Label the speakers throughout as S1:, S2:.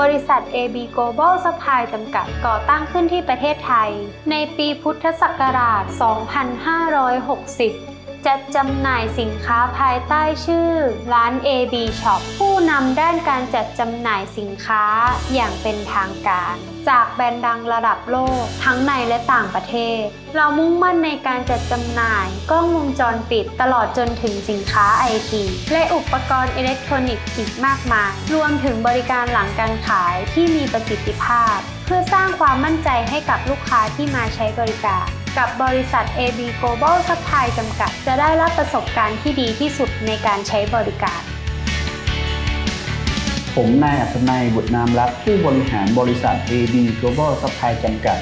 S1: บริษัท AB Global Supply จำกัดก่อตั้งขึ้นที่ประเทศไทย ในปีพุทธศักราช 2560 จัดจำหน่ายสินค้าภายใต้ชื่อ ร้าน AB Shop ผู้นำด้านการจัดจำหน่ายสินค้าอย่างเป็นทางการ จากแบรนด์ดังระดับโลก ทั้งในและต่างประเทศ เรามุ่งมั่นในการจัดจำหน่าย กล้องวงจรปิดตลอดจนถึงสินค้าไอทีและอุปกรณ์อิเล็กทรอนิกส์อีกมากมาย รวมถึงบริการหลังการขายที่มีประสิทธิภาพ เพื่อสร้างความมั่นใจให้กับลูกค้าที่มาใช้บริการ กับบริษัท AB Global Supply จำกัด จะได้รับประสบการณ์ที่ดีที่สุดในการใช้บริการ
S2: ผมนายอัศนัยบุตรนามรักผู้บริหารบริษัท AB Global Supply จำกัด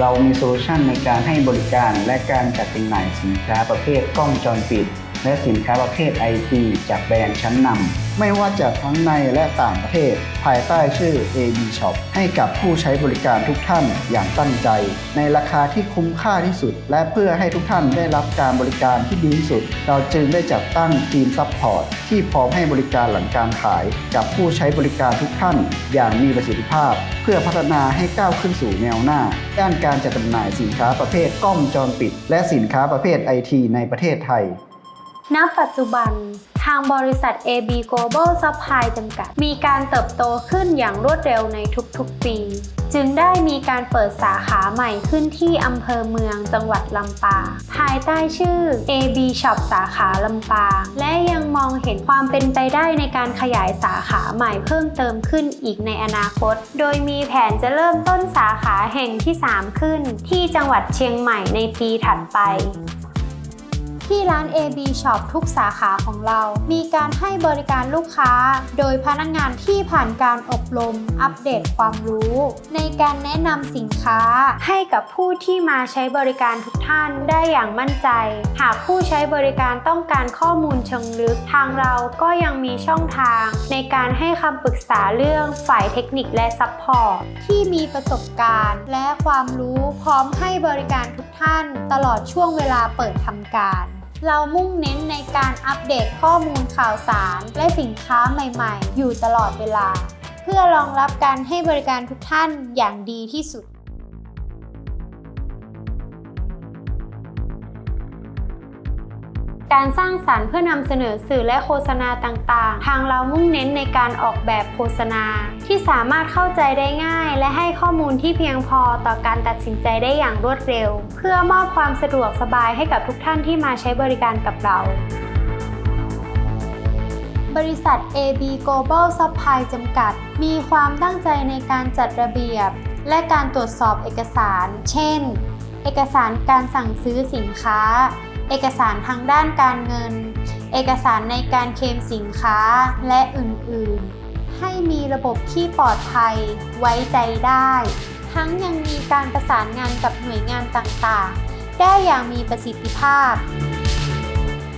S2: เรามีโซลูชันในการให้บริการและการจัดจำหน่ายสินค้าประเภทกล้องจรปิด และสินค้าประเภท IT จากแบรนด์ชั้นนำไม่ว่าจะทั้งในและต่างประเทศ ภายใต้ชื่อ AB Shop ให้กับผู้ใช้บริการทุกท่านอย่างตั้งใจ ในราคาที่คุ้มค่าที่สุด และเพื่อให้ทุกท่านได้รับการบริการที่ดีที่สุด เราจึงได้จัดตั้งทีมซัพพอร์ตที่พร้อมให้บริการหลังการขาย กับผู้ใช้บริการทุกท่าน อย่างมีประสิทธิภาพ เพื่อพัฒนาให้ก้าวขึ้นสู่แนวหน้า ด้านการจัดจำหน่ายสินค้าประเภทกล้องวงจรปิด และสินค้าประเภทไอทีในประเทศไทย
S1: ณ ปัจจุบันทางบริษัท AB Global Supply จำกัด มีการเติบโตขึ้นอย่างรวดเร็วในทุกๆปี จึงได้มีการเปิดสาขาใหม่ขึ้นที่อำเภอเมืองจังหวัดลำปาง ภายใต้ชื่อ AB Shop สาขาลำปาง และยังมองเห็นความเป็นไปได้ในการขยายสาขาใหม่เพิ่มเติมขึ้นอีกในอนาคต โดยมีแผนจะเริ่มต้นสาขาแห่งที่ 3 ขึ้น ที่จังหวัดเชียงใหม่ในปีถัดไป ที่ร้าน AB Shop ทุกสาขาของเรา มีการให้บริการลูกค้า โดยพนักงานที่ผ่านการอบรม อัปเดตความรู้ ในการแนะนำสินค้า ให้กับผู้ที่มาใช้บริการทุกท่านได้อย่างมั่นใจ หากผู้ใช้บริการต้องการข้อมูลเชิงลึก ทางเราก็ยังมีช่องทาง ในการให้คำปรึกษาเรื่องฝ่ายเทคนิคและซัพพอร์ตที่มีประสบการณ์ และความรู้พร้อมให้บริการทุกท่าน ตลอดช่วงเวลาเปิดทำการ เรามุ่งเน้นในการอัปเดตข้อมูลข่าวสาร และสินค้าใหม่ๆ อยู่ตลอดเวลา เพื่อรองรับการให้บริการทุกท่านอย่างดีที่สุด การสร้างสรรค์เพื่อนำเสนอสื่อและโฆษณาต่างๆ ทางเรามุ่งเน้นในการออกแบบโฆษณา ที่สามารถเข้าใจได้ง่าย และให้ข้อมูลที่เพียงพอต่อการตัดสินใจได้อย่างรวดเร็ว เพื่อมอบความสะดวกสบายให้กับทุกท่านที่มาใช้บริการกับเรา บริษัท AB Global Supply จำกัด มีความตั้งใจในการจัดระเบียบ และการตรวจสอบเอกสาร เช่น เอกสารการสั่งซื้อสินค้า เอกสารทางด้านการเงิน เอกสารในการเคลมสินค้าและอื่นๆ ให้มีระบบที่ปลอดภัยไว้ใจได้ ทั้งยังมีการประสานงานกับหน่วยงานต่างๆ ได้อย่างมีประสิทธิภาพ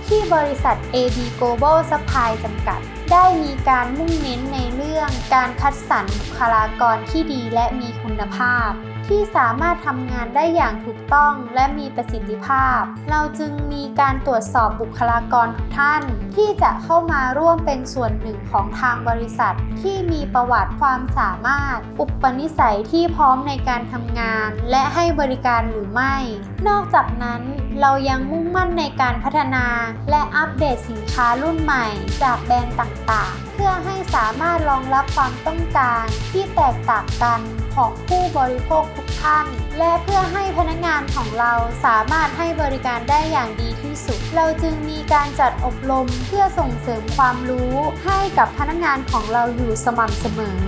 S1: ที่บริษัท AB Global Supply จำกัด ได้มีการมุ่งเน้นในเรื่องการคัดสรรบุคลากรที่ดีและมีคุณภาพ ที่สามารถทำงานได้อย่างถูกต้องและมีประสิทธิภาพ เราจึงมีการตรวจสอบบุคลากรทุกท่าน ที่จะเข้ามาร่วมเป็นส่วนหนึ่งของทางบริษัท ที่มีประวัติความสามารถ อุปนิสัยที่พร้อมในการทำงาน และให้บริการหรือไม่ นอกจากนั้นเรายังมุ่งมั่นในการพัฒนา และอัปเดตสินค้ารุ่นใหม่ จากแบรนด์ต่างๆ เพื่อให้สามารถรองรับความต้องการที่แตกต่างกันของผู้บริโภคทุกท่าน และเพื่อให้พนักงานของเราสามารถให้บริการได้อย่างดีที่สุด เราจึงมีการจัดอบรมเพื่อส่งเสริมความรู้ให้กับพนักงานของเราอยู่สม่ำเสมอ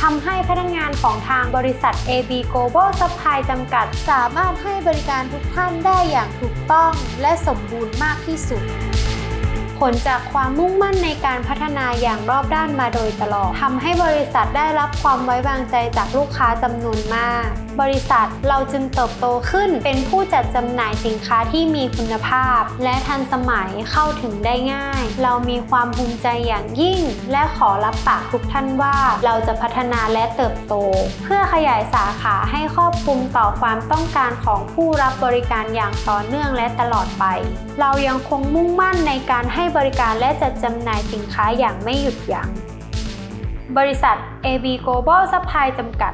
S1: ทำให้พนักงานของทางบริษัท AB Global Supply จำกัด สามารถให้บริการทุกท่านได้อย่างถูกต้องและสมบูรณ์มากที่สุด ลจากความมุ่งมั่นในการพัฒนาอย่างรอบด้านมาโดยตลอดทำให้บริษัทได้รับความไว้วางใจจากลูกค้าจำนวนมาก บริษัทเราจึงเติบโตขึ้นเป็นผู้จัดจำหน่ายสินค้าที่มีคุณภาพ และทันสมัยเข้าถึงได้ง่าย เรามีความภูมิใจอย่างยิ่ง และขอรับปากทุกท่านว่า เราจะพัฒนาและเติบโต เพื่อขยายสาขาให้ครอบคลุมต่อความต้องการของผู้รับบริการอย่างต่อเนื่องและตลอดไป เรายังคงมุ่งมั่นในการให้บริการและจัดจำหน่ายสินค้าอย่างไม่หยุดยัง้ง บริษัท AB Global Supply จำกัด